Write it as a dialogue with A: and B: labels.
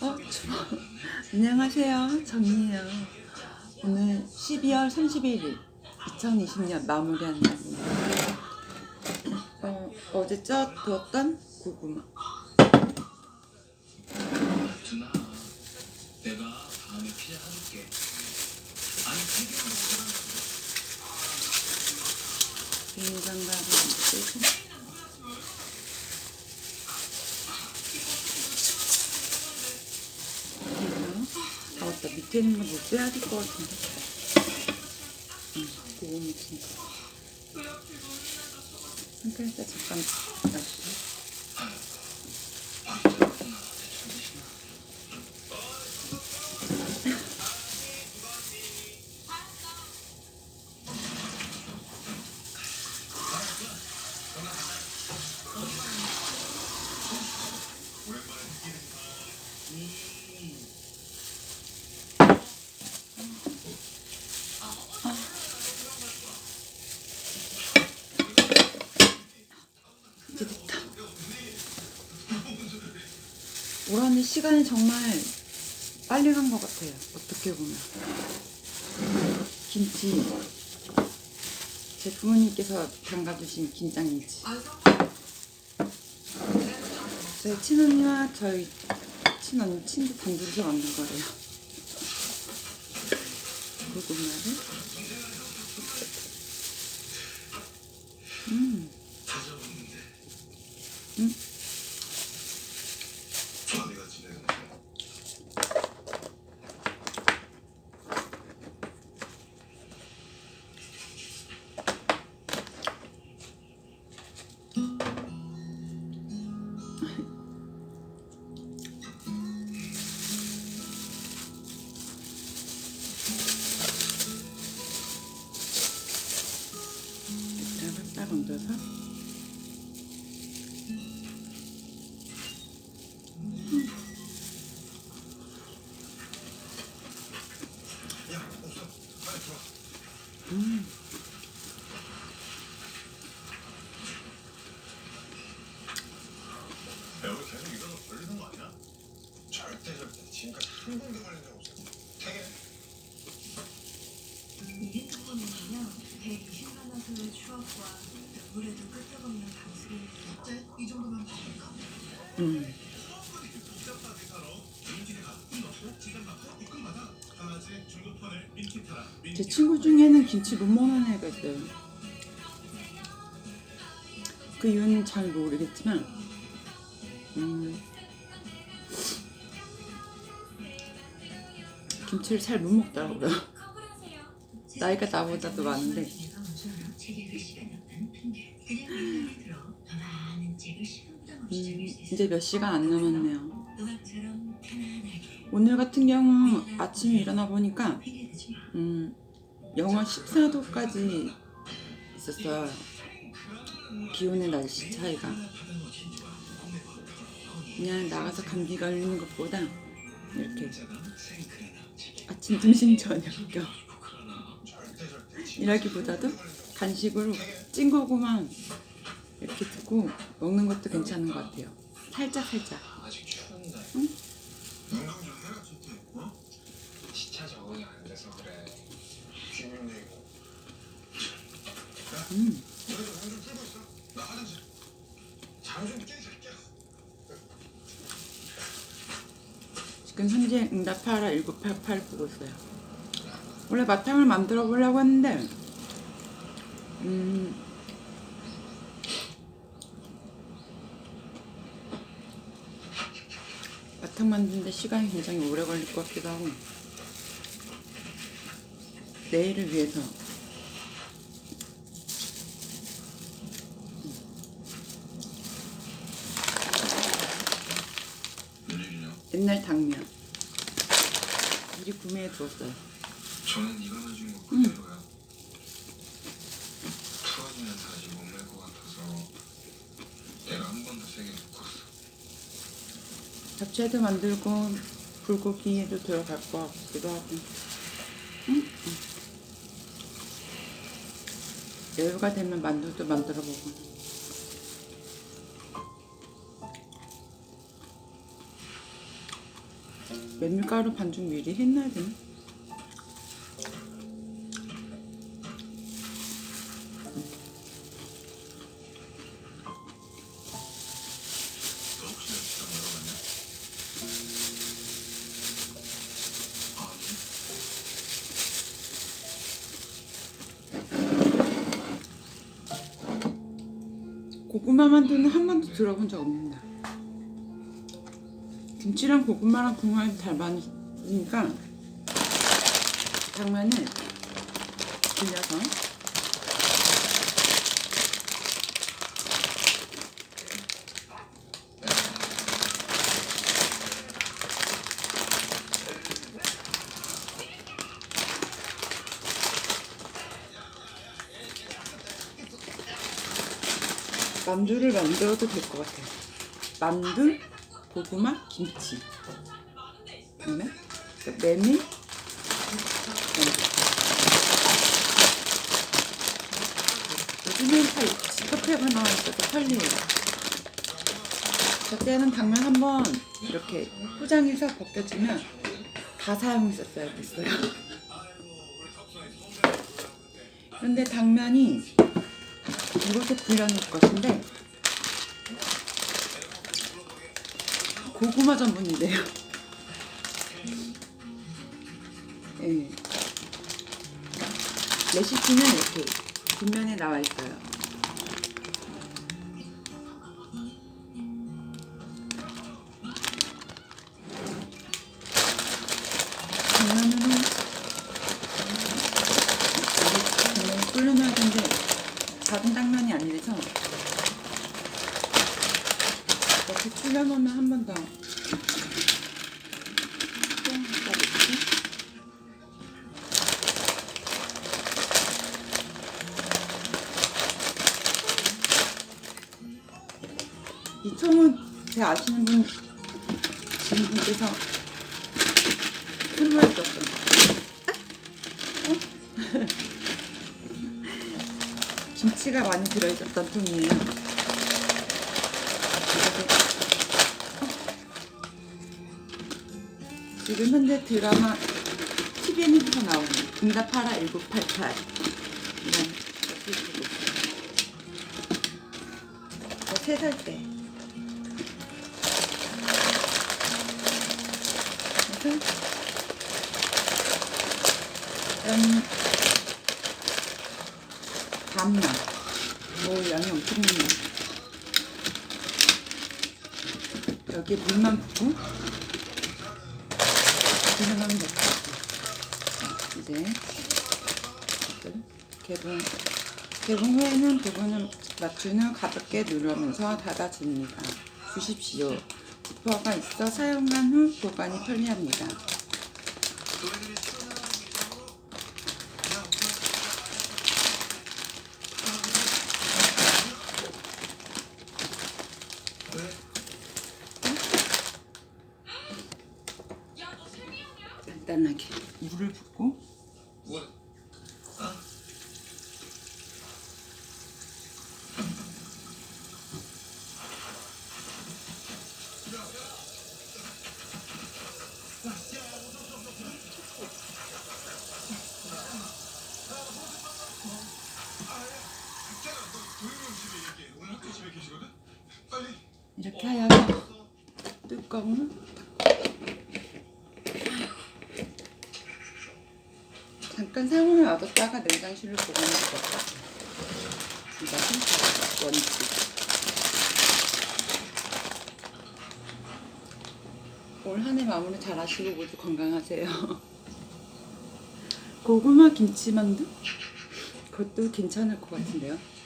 A: 어? 저- 안녕하세요. 정이에요. 오늘 12월 31일 2020년 마무리하는 날입니다. 어, 어제 쪄두었던 고구마.
B: 준아, 내가 다음에 피자 사줄게. 아니,
A: 비빔장갑을 먼저 빼고. 그리고, 아, 맞다. 밑에 있는 거못 빼야 될 됐다. 올한해 시간이 정말 빨리 간 것 같아요. 어떻게 보면. 김치. 제 부모님께서 담가주신 김장김치. 저희 친언니와 저희 친언니 친구 단둘이서 만든 거래요. 고구마를. 얹어서
B: 제제
A: 음. 친구 중에는 김치 못 먹는 애가 있어요. 그 이유는 잘 모르겠지만, 음, 김치를 잘 못 먹더라고요. 나이가 나보다도 많은데. 음, 이제 몇 시간 안 남았네요. 오늘 같은 경우 아침에 일어나 보니까, 음, 영하 14도까지 있었어요. 기온의 날씨 차이가. 그냥 나가서 감기 걸리는 것보다 이렇게 아침, 점심, 저녁. 일하기보다도 간식으로 찐 고구만 이렇게 두고 먹는 것도 괜찮은 것 같아요. 살짝 살짝.
B: 아직 추운데.
A: 응?
B: 운동 좀 해라, 좋대. 어? 시차 적응이 안 돼서 그래. 기분 내고.
A: 음,
B: 너희도 몸좀 풀고 있어. 나 화장실. 잠좀 깨, 새끼야.
A: 지금 현재 응답하라 1988 보고 있어요. 원래 마탕을 만들어 보려고 했는데, 음, 마탕 만드는데 시간이 굉장히 오래 걸릴 것 같기도 하고, 내일을 위해서? 옛날 당면 미리 구매해 두었어요.
B: 저는 이거 넣어준 거
A: 응.
B: 그대로야. 풀어지면 다시 못 낼 것 같아서 내가 한 번 더 세게 묶었어.
A: 잡채도 만들고 불고기에도 들어갈 것 같기도 하고 음, 음. 여유가 되면 만두도 만들어 보고 메밀가루 반죽 미리 했나야 되나? 고구마 만두는 한 번도 들어본 적 없습니다. 김치랑 고구마랑 국물이 잘 맞으니까 당면을 불려서 만두를 만들어도 될 것 같아요. 만두, 고구마, 김치. 그다음에 메밀. 요즘엔 다 지퍼팩가 나와 있어서 편리해요. 저때는 당면 한번 이렇게 포장해서 벗겨지면 다 사용했었어야 됐어요. 그런데 당면이 이렇게 불려놓을 것인데 고구마 전분이래요. 예. 레시피는 이렇게 뒷면에 나와 있어요. 작은 당면이 아니라서 불려놓으면 한 번 더. 이 통은 제 아시는 분, 분께서 선물해 줬어요. 김치가 많이 들어있었던 통이에요. 지금 현재 드라마 TVN에서 나오는 응답하라 1988 이런 세살 때. 그래서 이런 밤낮. 뭐 양이 엄청 많네. 여기 물만 붓고 것 같아요. 이제 개봉 개봉 후에는 부분을 후 가볍게 누르면서 닫아줍니다. 주십시오. 지퍼가 있어 사용한 후 보관이 편리합니다
B: 너희들이 출연하는 이상으로 그냥 왜?
A: 간단하게 물을 붓고
B: 뭐? 아?
A: 이렇게 하여서 뚜껑을 잠깐 상온에 놔뒀다가 냉장실로 보관할 것 같아요. 이것은 원칙. 올 한 해 마무리 잘 하시고 모두 건강하세요. 고구마 김치만두? 그것도 괜찮을 것 같은데요. 네.